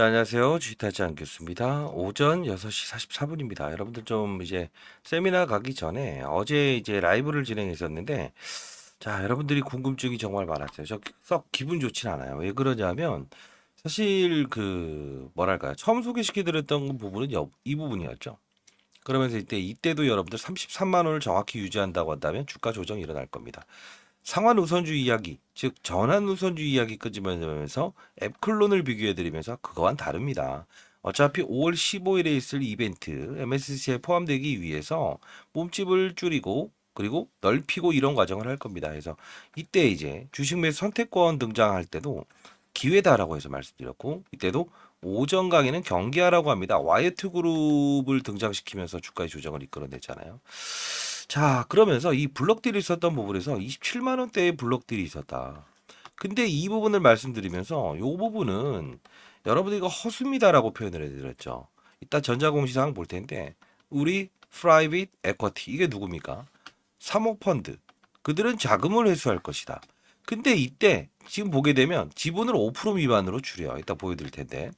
네, 안녕하세요. 주식타지 않겠습니다. 오전 6시 44분입니다. 여러분들 좀 이제 세미나 가기 전에 어제 이제 라이브를 진행했었는데, 자, 여러분들이 궁금증이 정말 많았어요. 저 썩 기분 좋진 않아요. 왜 그러냐면, 사실 그, 뭐랄까요. 처음 소개시켜드렸던 부분은 여- 이 부분이었죠. 그러면서 이때, 이때도 여러분들 33만 원을 정확히 유지한다고 한다면 주가 조정이 일어날 겁니다. 상환 우선주의 이야기, 즉 전환 우선주의 이야기 끄집어내면서 앱클론을 비교해드리면서 그거와는 다릅니다. 어차피 5월 15일에 있을 이벤트 MSC에 포함되기 위해서 몸집을 줄이고 그리고 넓히고 이런 과정을 할 겁니다. 그래서 이때 이제 주식 매수 선택권 등장할 때도 기회다라고 해서 말씀드렸고 이때도 오전 강의는 경계하라고 합니다. 와이어트 그룹을 등장시키면서 주가의 조정을 이끌어냈잖아요. 자, 그러면서 이 블록들이 있었던 부분에서 27만 원대의 블록들이 있었다. 근데 이 부분을 말씀드리면서 이 부분은 여러분들이 허수입니다라고 표현을 해드렸죠. 이따 전자공시사항 볼 텐데 우리 프라이빗 에쿼티 이게 누굽니까? 사모펀드 그들은 자금을 회수할 것이다. 근데 이때 지금 보게 되면 지분을 5% 미만으로 줄여. 이따 보여드릴 텐데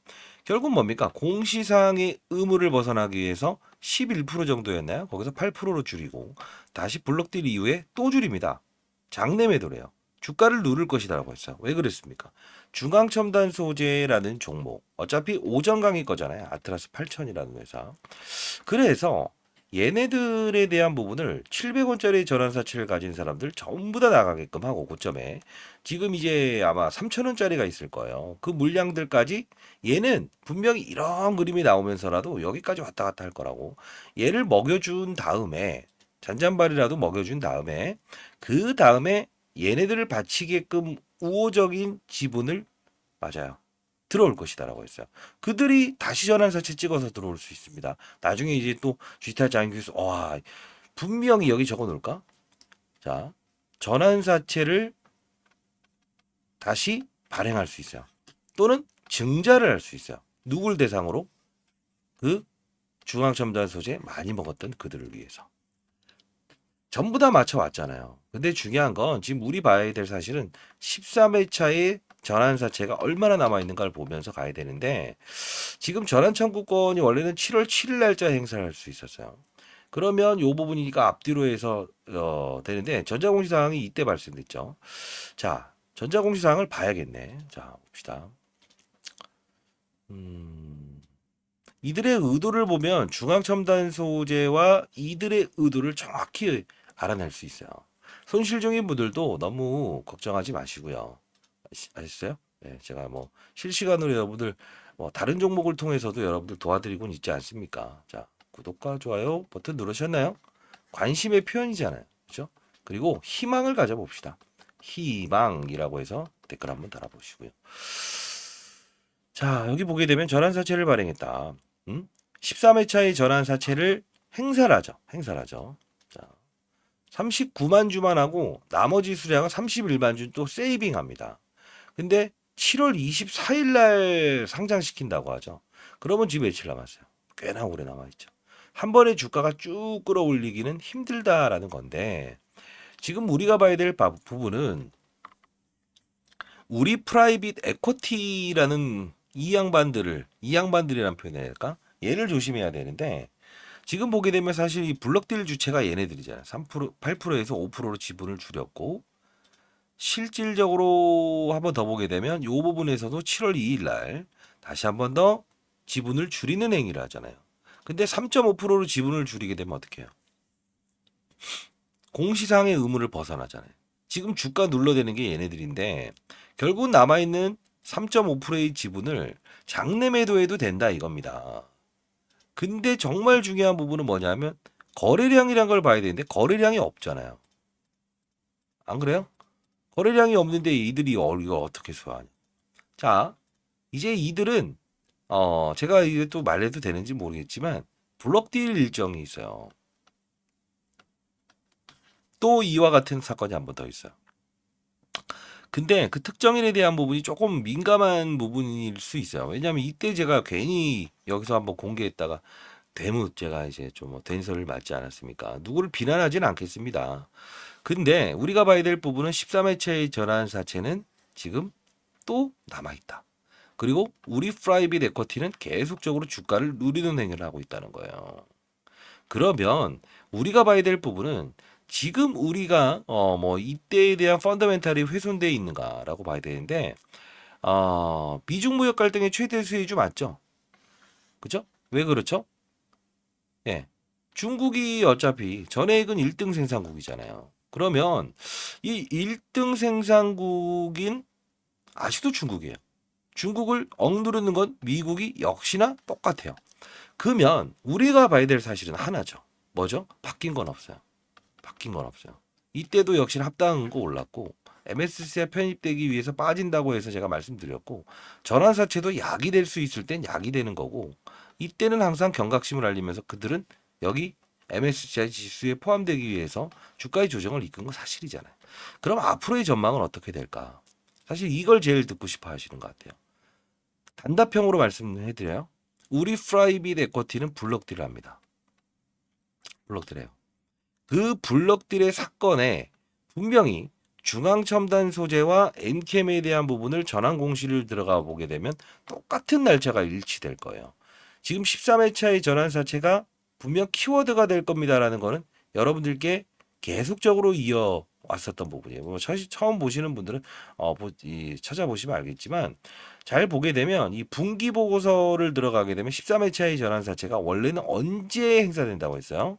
결국 뭡니까? 공시사항의 의무를 벗어나기 위해서 11% 정도였나요? 거기서 8%로 줄이고 다시 블록딜 이후에 또 줄입니다. 장내 매도래요. 주가를 누를 것이다라고 했어요. 왜 그랬습니까? 중앙첨단 소재라는 종목. 어차피 오전 강의 거잖아요. 아트라스 8000이라는 회사. 그래서 얘네들에 대한 부분을 700원짜리 전환사치를 가진 사람들 전부 다 나가게끔 하고 고점에 지금 이제 아마 3,000원짜리가 있을 거예요. 그 물량들까지 얘는 분명히 이런 그림이 나오면서라도 여기까지 왔다 갔다 할 거라고 얘를 먹여준 다음에 잔잔발이라도 먹여준 다음에 그 다음에 얘네들을 바치게끔 우호적인 지분을 맞아요. 들어올 것이다라고 했어요. 그들이 다시 전환사채 찍어서 들어올 수 있습니다. 나중에 이제 또 G타 장기에서 와 분명히 여기 적어 놓을까? 자 전환사채를 다시 발행할 수 있어요. 또는 증자를 할 수 있어요. 누굴 대상으로? 그 중앙첨단 소재 많이 먹었던 그들을 위해서. 전부 다 맞춰왔잖아요. 근데 중요한 건 지금 우리 봐야 될 사실은 13회차의 전환 사채가 얼마나 남아 있는가를 보면서 가야 되는데 지금 전환 청구권이 원래는 7월 7일 날짜 행사를 할 수 있었어요. 그러면 요 부분이니까 앞뒤로 해서 어, 되는데 전자공시사항이 이때 발생됐죠. 자, 전자공시사항을 봐야겠네. 자, 봅시다. 음, 이들의 의도를 보면 중앙첨단 소재와 이들의 의도를 정확히 알아낼 수 있어요. 손실 중인 분들도 너무 걱정하지 마시고요. 아시- 아셨어요? 네, 제가 뭐 실시간으로 여러분들 뭐 다른 종목을 통해서도 여러분들 도와드리고 있지 않습니까? 자, 구독과 좋아요 버튼 누르셨나요? 관심의 표현이잖아요. 그렇죠? 그리고 희망을 가져봅시다. 희망이라고 해서 댓글 한번 달아보시고요. 자, 여기 보게 되면 전환사채를 발행했다. 음? 13회차의 전환사채를 행사를 하죠. 행사를 하죠. 자, 39만 주만 하고 나머지 수량은 31만 주 또 세이빙합니다. 근데 7월 24일 날 상장시킨다고 하죠. 그러면 지금 며칠 남았어요? 꽤나 오래 남아있죠. 한 번에 주가가 쭉 끌어올리기는 힘들다라는 건데 지금 우리가 봐야 될 바- 부분은 우리 프라이빗 에쿼티라는 이 양반들을 이 양반들이란 표현해야 될까? 얘를 조심해야 되는데 지금 보게 되면 사실 이 블럭딜 주체가 얘네들이잖아요. 3% 8%에서 5%로 지분을 줄였고 실질적으로 한번 더 보게 되면 이 부분에서도 7월 2일 날 다시 한번 더 지분을 줄이는 행위를 하잖아요. 근데 3.5%로 지분을 줄이게 되면 어떻게 해요? 공시상의 의무를 벗어나잖아요. 지금 주가 눌러대는 게 얘네들인데 결국 남아있는 3.5%의 지분을 장내 매도해도 된다 이겁니다. 근데 정말 중요한 부분은 뭐냐면 거래량이란 걸 봐야 되는데 거래량이 없잖아요. 안 그래요? 거래량이 없는데 이들이 어, 이거 어떻게 소화하냐? 자, 이제 이들은 어 제가 이게 또 말해도 되는지 모르겠지만 블록딜 일정이 있어요. 또 이와 같은 사건이 한 번 더 있어요. 근데 그 특정인에 대한 부분이 조금 민감한 부분일 수 있어요. 왜냐하면 이때 제가 괜히 여기서 한번 공개했다가 되묻 제가 이제 좀 된설을 맞지 않았습니까? 누구를 비난하지는 않겠습니다. 근데 우리가 봐야 될 부분은 13회차의 전환사채는 지금 또 남아있다. 그리고 우리 프라이빗 에쿼티는 계속적으로 주가를 누리는 행위를 하고 있다는 거예요. 그러면 우리가 봐야 될 부분은 지금 우리가 어 뭐 이때에 대한 펀더멘탈이 훼손되어 있는가라고 봐야 되는데 어 미중 무역 갈등의 최대 수혜주 맞죠? 그죠? 왜 그렇죠? 예. 중국이 어차피 전액은 1등 생산국이잖아요. 그러면 이 1등 생산국인 아직도 중국이에요. 중국을 억누르는 건 미국이 역시나 똑같아요. 그러면 우리가 봐야 될 사실은 하나죠. 뭐죠? 바뀐 건 없어요. 바뀐 건 없어요. 이때도 역시나 합당한 거 올랐고 MSC에 편입되기 위해서 빠진다고 해서 제가 말씀드렸고 전환사채도 약이 될 수 있을 땐 약이 되는 거고 이때는 항상 경각심을 알리면서 그들은 여기 MSCI 지수에 포함되기 위해서 주가의 조정을 이끈 건 사실이잖아요. 그럼 앞으로의 전망은 어떻게 될까? 사실 이걸 제일 듣고 싶어 하시는 것 같아요. 단답형으로 말씀해드려요. 우리 프라이빗 에쿼티는 블록딜을 합니다. 블록딜해요. 그 블록딜의 사건에 분명히 중앙첨단 소재와 엔캠에 대한 부분을 전환 공시를 들어가 보게 되면 똑같은 날짜가 일치될 거예요. 지금 13회차의 전환사채가 분명 키워드가 될 겁니다라는 거는 여러분들께 계속적으로 이어 왔었던 부분이에요. 뭐 처음 보시는 분들은 어, 보, 이, 찾아보시면 알겠지만 잘 보게 되면 이 분기 보고서를 들어가게 되면 13회차의 전환사채가 원래는 언제 행사된다고 했어요?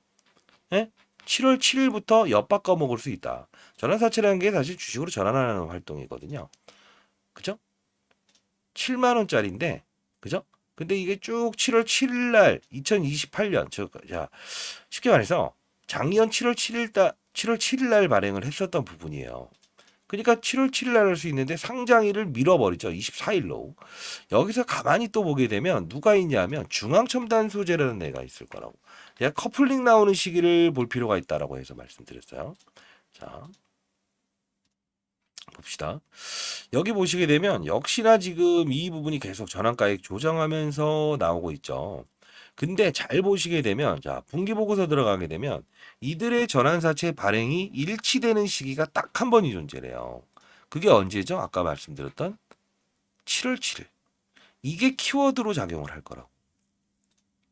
예? 7월 7일부터 엿바꿔 먹을 수 있다. 전환사채라는 게 사실 주식으로 전환하는 활동이거든요. 그죠? 7만 원짜리인데, 그죠? 근데 이게 쭉 7월 7일 날 2028년 저 자, 쉽게 말해서 작년 7월 7일 달 7월 7일 날 발행을 했었던 부분이에요. 그러니까 7월 7일 날 할 수 있는데 상장일을 밀어버리죠. 24일로. 여기서 가만히 또 보게 되면 누가 있냐면 중앙첨단 소재라는 애가 있을 거라고. 제가 커플링 나오는 시기를 볼 필요가 있다라고 해서 말씀드렸어요. 자. 봅시다. 여기 보시게 되면 역시나 지금 이 부분이 계속 전환가액 조정하면서 나오고 있죠. 근데 잘 보시게 되면 자 분기 보고서 들어가게 되면 이들의 전환사채 발행이 일치되는 시기가 딱 한 번이 존재해요. 그게 언제죠? 아까 말씀드렸던 7월 7일. 이게 키워드로 작용을 할 거라고.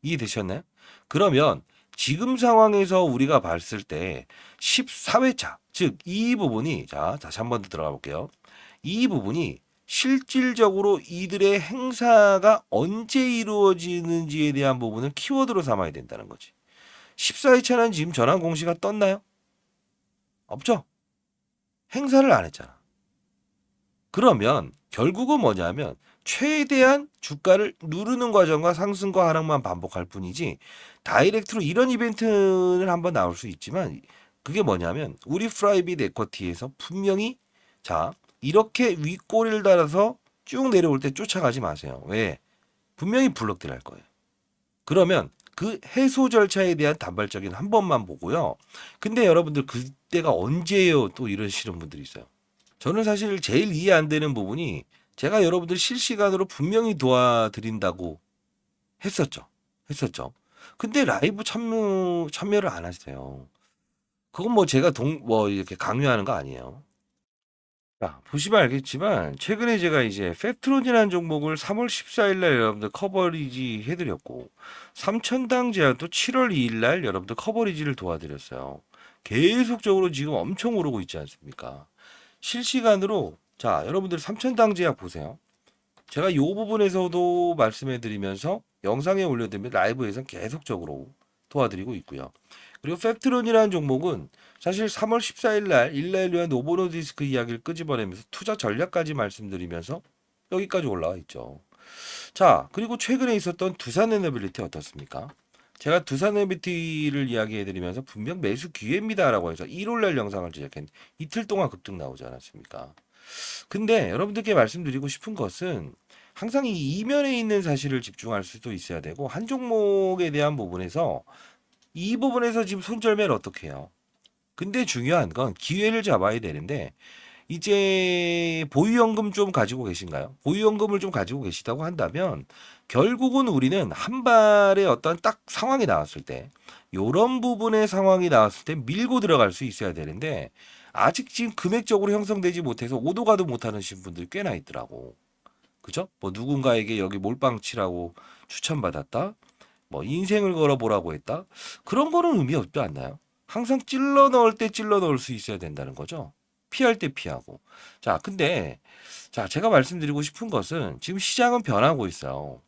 이해되셨나요? 그러면 지금 상황에서 우리가 봤을 때 14회차, 즉 이 부분이 자 다시 한 번 더 들어가 볼게요. 이 부분이 실질적으로 이들의 행사가 언제 이루어지는지에 대한 부분을 키워드로 삼아야 된다는 거지. 14회차는 지금 전환 공시가 떴나요? 없죠. 행사를 안 했잖아. 그러면 결국은 뭐냐면 최대한 주가를 누르는 과정과 상승과 하락만 반복할 뿐이지 다이렉트로 이런 이벤트는 한번 나올 수 있지만 그게 뭐냐면 우리 프라이빗 에쿼티에서 분명히 자 이렇게 윗꼬리를 달아서 쭉 내려올 때 쫓아가지 마세요. 왜? 분명히 블록딜 할 거예요. 그러면 그 해소 절차에 대한 단발적인 한 번만 보고요. 근데 여러분들 그때가 언제예요? 또 이러시는 분들이 있어요. 저는 사실 제일 이해 안 되는 부분이 제가 여러분들 실시간으로 분명히 도와드린다고 했었죠. 했었죠. 근데 라이브 참여 참여를 안 하세요. 그건 뭐 제가 동 뭐 이렇게 강요하는 거 아니에요. 자, 보시면 알겠지만 최근에 제가 이제 팩트론이라는 종목을 3월 14일 날 여러분들 커버리지 해드렸고 3천당 제한도 7월 2일 날 여러분들 커버리지를 도와드렸어요. 계속적으로 지금 엄청 오르고 있지 않습니까? 실시간으로 자 여러분들 3천당 제약 보세요. 제가 이 부분에서도 말씀해 드리면서 영상에 올려드리면 라이브에서 계속적으로 도와드리고 있고요. 그리고 팩트론이라는 종목은 사실 3월 14일 날 일라일 위한 노보노 디스크 이야기를 끄집어내면서 투자 전략까지 말씀드리면서 여기까지 올라와 있죠. 자, 그리고 최근에 있었던 두산 에너빌리티 어떻습니까? 제가 두산 에너빌리티를 이야기해 드리면서 분명 매수 기회입니다라고 해서 1월 날 영상을 제작했는데 이틀 동안 급등 나오지 않았습니까? 근데 여러분들께 말씀드리고 싶은 것은 항상 이 이면에 있는 사실을 집중할 수도 있어야 되고 한 종목에 대한 부분에서 이 부분에서 지금 손절매를 어떻게 해요? 근데 중요한 건 기회를 잡아야 되는데 이제 보유연금 좀 가지고 계신가요? 보유연금을 좀 가지고 계시다고 한다면 결국은 우리는 한 발의 어떤 딱 상황이 나왔을 때 요런 부분의 상황이 나왔을 때 밀고 들어갈 수 있어야 되는데 아직 지금 금액적으로 형성되지 못해서 오도 가도 못하는 분들이 꽤나 있더라고. 그죠? 뭐 누군가에게 여기 몰빵 치라고 추천받았다. 뭐 인생을 걸어보라고 했다. 그런 거는 의미 없지 않나요? 항상 찔러 넣을 때 찔러 넣을 수 있어야 된다는 거죠. 피할 때 피하고. 자, 근데 자, 제가 말씀드리고 싶은 것은 지금 시장은 변하고 있어요.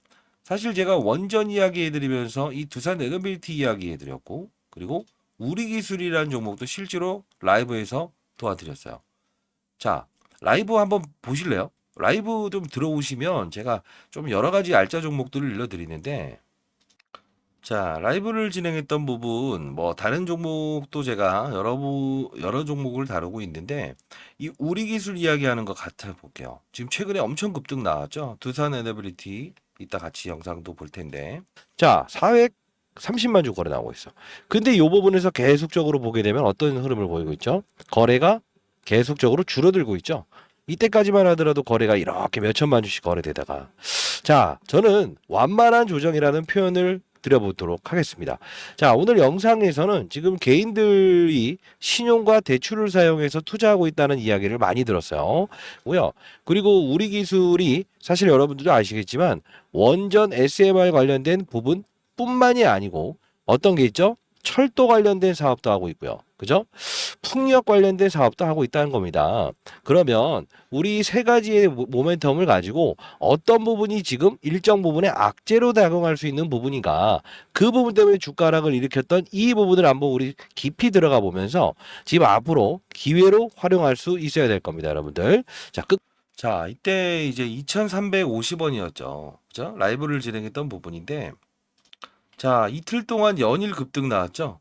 사실 제가 원전 이야기 해드리면서 이 두산 에너빌티 이야기 해드렸고, 그리고 우리 기술이라는 종목도 실제로 라이브에서 도와드렸어요. 자, 라이브 한번 보실래요? 라이브 좀 들어오시면 제가 좀 여러 가지 알짜 종목들을 일러드리는데, 자, 라이브를 진행했던 부분, 뭐, 다른 종목도 제가 여러, 부, 여러 종목을 다루고 있는데, 이 우리 기술 이야기하는 것 같아 볼게요. 지금 최근에 엄청 급등 나왔죠? 두산 에너빌리티, 이따 같이 영상도 볼 텐데. 자, 430만 주 거래 나오고 있어. 근데 이 부분에서 계속적으로 보게 되면 어떤 흐름을 보이고 있죠? 거래가 계속적으로 줄어들고 있죠? 이때까지만 하더라도 거래가 이렇게 몇천만 주씩 거래되다가 자, 저는 완만한 조정이라는 표현을 드려보도록 하겠습니다. 자, 오늘 영상에서는 지금 개인들이 신용과 대출을 사용해서 투자하고 있다는 이야기를 많이 들었어요. 그리고 우리 기술이 사실 여러분들도 아시겠지만 원전 SMR 관련된 부분 뿐만이 아니고 어떤 게 있죠? 철도 관련된 사업도 하고 있고요. 그죠? 풍력 관련된 사업도 하고 있다는 겁니다. 그러면 우리 세 가지의 모- 모멘텀을 가지고 어떤 부분이 지금 일정 부분에 악재로 작용할 수 있는 부분인가 그 부분 때문에 주가락을 일으켰던 이 부분을 한번 우리 깊이 들어가 보면서 지금 앞으로 기회로 활용할 수 있어야 될 겁니다, 여러분들. 자, 끝. 자, 이때 이제 2,350원이었죠. 그죠? 라이브를 진행했던 부분인데 자, 이틀 동안 연일 급등 나왔죠?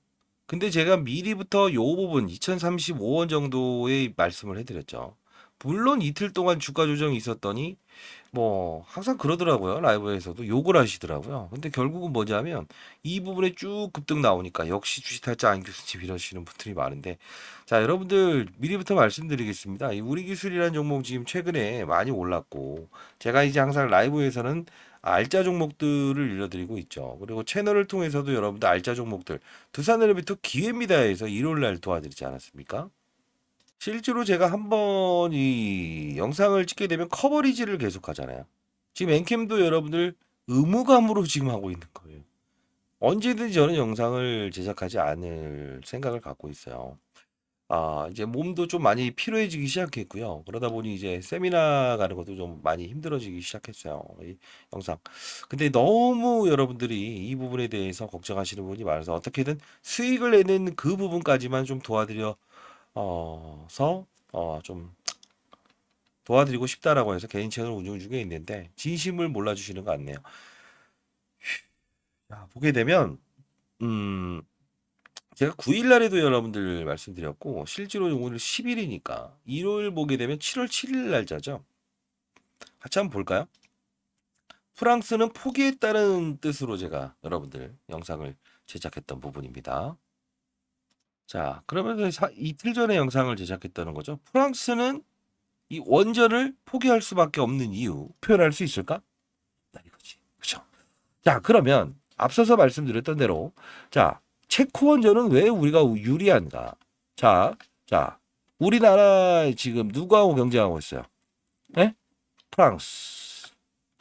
근데 제가 미리부터 요 부분 2035원 정도의 말씀을 해드렸죠. 물론 이틀 동안 주가 조정이 있었더니 뭐 항상 그러더라고요. 라이브에서도 욕을 하시더라고요. 근데 결국은 뭐냐면 이 부분에 쭉 급등 나오니까 역시 주식탈자 안 교수님 이러시는 분들이 많은데 자 여러분들 미리부터 말씀드리겠습니다. 이 우리 기술이라는 종목 지금 최근에 많이 올랐고 제가 이제 항상 라이브에서는 알짜 종목들을 일러드리고 있죠. 그리고 채널을 통해서도 여러분들 알짜 종목들 두산에너비터 기회입니다 해서 일요일 날 도와드리지 않았습니까? 실제로 제가 한 번 이 영상을 찍게 되면 커버리지를 계속 하잖아요. 지금 엔캠도 여러분들 의무감으로 지금 하고 있는 거예요. 언제든지 저는 영상을 제작하지 않을 생각을 갖고 있어요. 아, 이제 몸도 좀 많이 피로해지기 시작했고요. 그러다 보니 이제 세미나 가는 것도 좀 많이 힘들어지기 시작했어요. 이 영상. 근데 너무 여러분들이 이 부분에 대해서 걱정하시는 분이 많아서 어떻게든 수익을 내는 그 부분까지만 좀 도와드려 어서 어 좀 도와드리고 싶다라고 해서 개인 채널 운영 중에 있는데 진심을 몰라주시는 것 같네요. 자, 보게 되면 음 제가 9일 날에도 여러분들 말씀드렸고 실제로 오늘 10일이니까 일요일 보게 되면 7월 7일 날짜죠. 같이 한번 볼까요? 프랑스는 포기했다는 뜻으로 제가 여러분들 영상을 제작했던 부분입니다. 자, 그러면 사- 이틀 전에 영상을 제작했다는 거죠. 프랑스는 이 원전을 포기할 수밖에 없는 이유 표현할 수 있을까? 나 이거지. 그죠? 자, 그러면 앞서서 말씀드렸던 대로 자, 체코 원전은 왜 우리가 유리한가? 자, 자, 우리나라 지금 누구하고 경쟁하고 있어요? 네? 프랑스.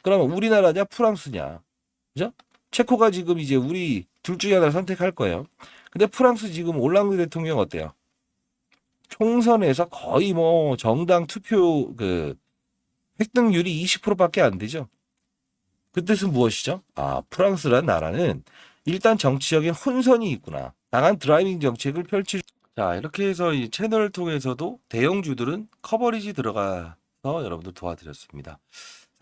그러면 우리나라냐 프랑스냐? 그죠? 체코가 지금 이제 우리 둘 중에 하나를 선택할 거예요. 근데 프랑스 지금 올랑드 대통령 어때요? 총선에서 거의 뭐 정당 투표 그 획득률이 20%밖에 안 되죠. 그 뜻은 무엇이죠? 아, 프랑스란 나라는 일단 정치적인 혼선이 있구나. 강한 드라이빙 정책을 펼칠 자, 이렇게 해서 이 채널을 통해서도 대형주들은 커버리지 들어가서 여러분들 도와드렸습니다.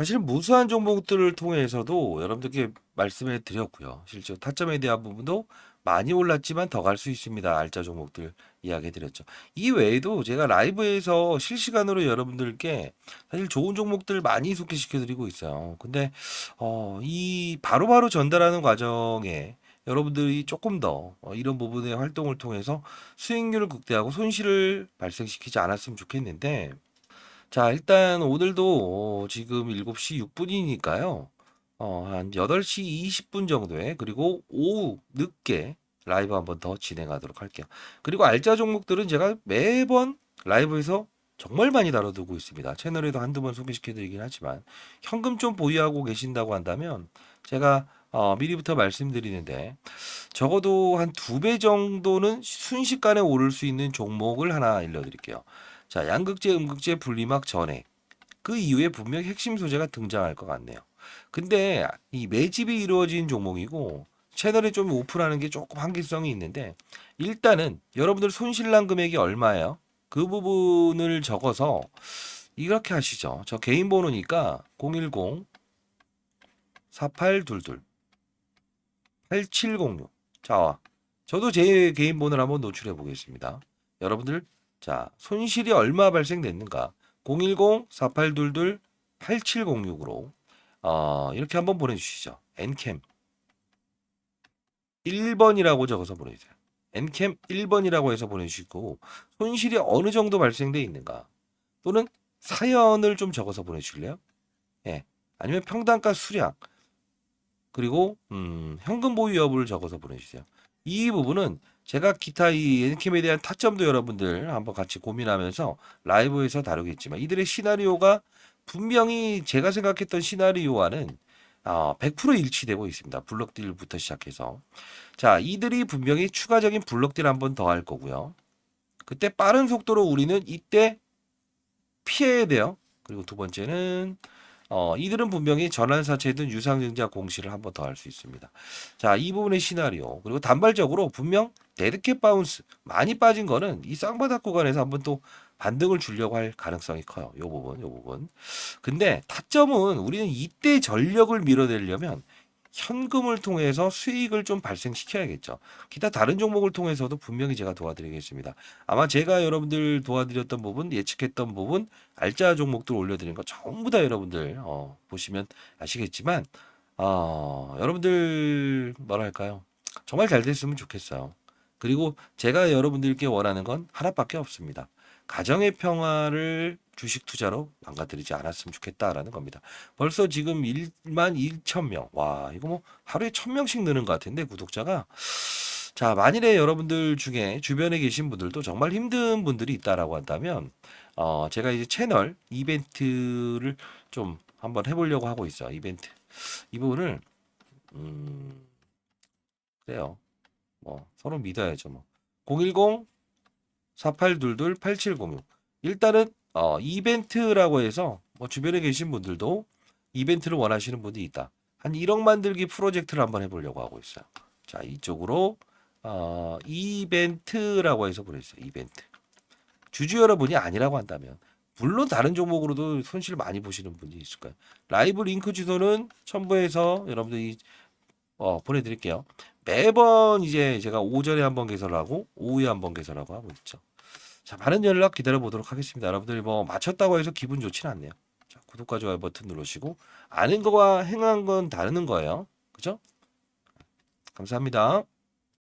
사실 무수한 종목들을 통해서도 여러분들께 말씀해 드렸고요. 실제 타점에 대한 부분도 많이 올랐지만 더 갈 수 있습니다. 알짜 종목들 이야기해 드렸죠. 이 외에도 제가 라이브에서 실시간으로 여러분들께 사실 좋은 종목들 많이 소개시켜 드리고 있어요. 근데 어, 이 바로바로 전달하는 과정에 여러분들이 조금 더 어, 이런 부분의 활동을 통해서 수익률을 극대화하고 손실을 발생시키지 않았으면 좋겠는데 자, 일단 오늘도 어, 지금 7시 6분이니까요. 어, 한 8시 20분 정도에 그리고 오후 늦게 라이브 한번 더 진행하도록 할게요. 그리고 알짜 종목들은 제가 매번 라이브에서 정말 많이 다뤄두고 있습니다. 채널에도 한두 번 소개시켜 드리긴 하지만 현금 좀 보유하고 계신다고 한다면 제가 어, 미리부터 말씀드리는데 적어도 한 두 배 정도는 순식간에 오를 수 있는 종목을 하나 알려드릴게요. 자, 양극재, 음극재 분리막 전에 그 이후에 분명히 핵심 소재가 등장할 것 같네요. 근데 이 매집이 이루어진 종목이고 채널에 좀 오픈하는 게 조금 한계성이 있는데 일단은 여러분들 손실난 금액이 얼마예요? 그 부분을 적어서 이렇게 하시죠. 저 개인 번호니까 010 4822 8706. 자, 저도 제 개인 번호를 한번 노출해 보겠습니다. 여러분들, 자, 손실이 얼마 발생됐는가? 010-4822-8706으로, 어, 이렇게 한번 보내주시죠. 엔캠 1번이라고 적어서 보내주세요. 엔캠 1번이라고 해서 보내주시고, 손실이 어느 정도 발생돼 있는가? 또는 사연을 좀 적어서 보내주실래요? 예. 아니면 평단가 수량, 그리고 음, 현금 보유 여부를 적어서 보내주세요. 이 부분은 제가 기타 이 엔캠에 대한 타점도 여러분들 한번 같이 고민하면서 라이브에서 다루겠지만 이들의 시나리오가 분명히 제가 생각했던 시나리오와는 어, 100% 일치되고 있습니다. 블록딜부터 시작해서 자 이들이 분명히 추가적인 블록딜 한 번 더 할 거고요. 그때 빠른 속도로 우리는 이때 피해야 돼요. 그리고 두 번째는 어, 이들은 분명히 전환사채든 유상증자 공시를 한 번 더 할 수 있습니다. 자, 이 부분의 시나리오. 그리고 단발적으로 분명 데드캣 바운스 많이 빠진 거는 이 쌍바닥 구간에서 한번 또 반등을 주려고 할 가능성이 커요. 요 부분, 요 부분. 근데 타점은 우리는 이때 전력을 밀어내려면 현금을 통해서 수익을 좀 발생시켜야겠죠. 기타 다른 종목을 통해서도 분명히 제가 도와드리겠습니다. 아마 제가 여러분들 도와드렸던 부분, 예측했던 부분, 알짜 종목들 올려드린 거 전부 다 여러분들 어, 보시면 아시겠지만 어, 여러분들 뭐랄까요? 정말 잘 됐으면 좋겠어요. 그리고 제가 여러분들께 원하는 건 하나밖에 없습니다. 가정의 평화를 주식 투자로 망가뜨리지 않았으면 좋겠다라는 겁니다. 벌써 지금 1만 1천 명. 와, 이거 뭐 하루에 1000명씩 느는 것 같은데 구독자가 자, 만일에 여러분들 중에 주변에 계신 분들도 정말 힘든 분들이 있다라고 한다면 어, 제가 이제 채널 이벤트를 좀 한번 해 보려고 하고 있어요. 이벤트. 이 부분을 음, 그래요. 뭐 서로 믿어야죠. 뭐 010 4822 8706 일단은 어, 이벤트라고 해서 뭐 주변에 계신 분들도 이벤트를 원하시는 분이 있다. 한 1억 만들기 프로젝트를 한번 해보려고 하고 있어요. 자, 이쪽으로 어, 이벤트라고 해서 보내주세요. 이벤트. 주주 여러분이 아니라고 한다면 물론 다른 종목으로도 손실 많이 보시는 분이 있을 거예요. 라이브 링크 주소는 첨부해서 여러분들이 어, 보내드릴게요. 매번 이제 제가 오전에 한번 개설하고 오후에 한번 개설하고 하고 있죠. 자, 많은 연락 기다려 보도록 하겠습니다. 여러분들이 뭐 맞췄다고 해서 기분 좋지는 않네요. 자, 구독과 좋아요 버튼 누르시고 아는 거와 행한 건 다르는 거예요. 그죠? 감사합니다.